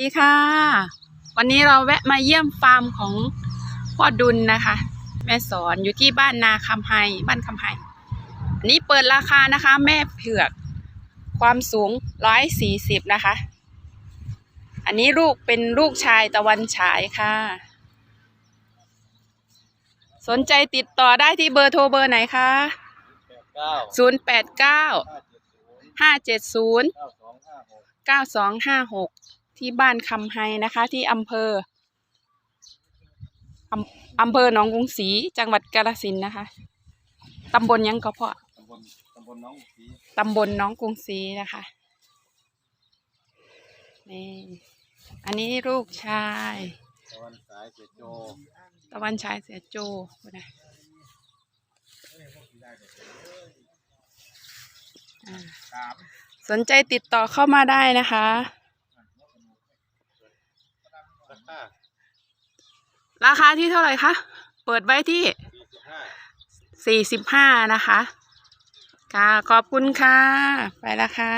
ดีค่ะ วันนี้เราแวะมาเยี่ยมฟาร์มของพ่อดุลนะคะ แม่สอนอยู่ที่บ้านนาคำไฮบ้านคำไฮอันนี้เปิดราคานะคะ แม่เผือกความสูงร้อยสี่สิบนะคะ อันนี้ลูกเป็นลูกชายตะวันฉายค่ะ สนใจติดต่อได้ที่เบอร์โทรเบอร์ไหนคะศูนย์แปดเก้าห้าเจ็ดศูนย์เก้าสองห้าหก ที่บ้านคำไฮนะคะ ที่อำเภออำเภอหนองกรุงศรีจังหวัดกาฬสินธุ์นะคะตำบลยังก็พอตำบลตำบลน้องสีตำบลหน้องกรุงศรีนะคะนี่อันนี้ลูกชาย ตะวันสายเจโจตะวันชายเสียโจนะอ่าสนใจติดต่อเข้ามาได้นะคะ ราคาราคาที่เท่าไหร่คะ เปิดไว้ที่สี่สิบห้าสี่สิบห้านะคะ ค่ะ ขอบคุณค่ะ ไปละค่ะ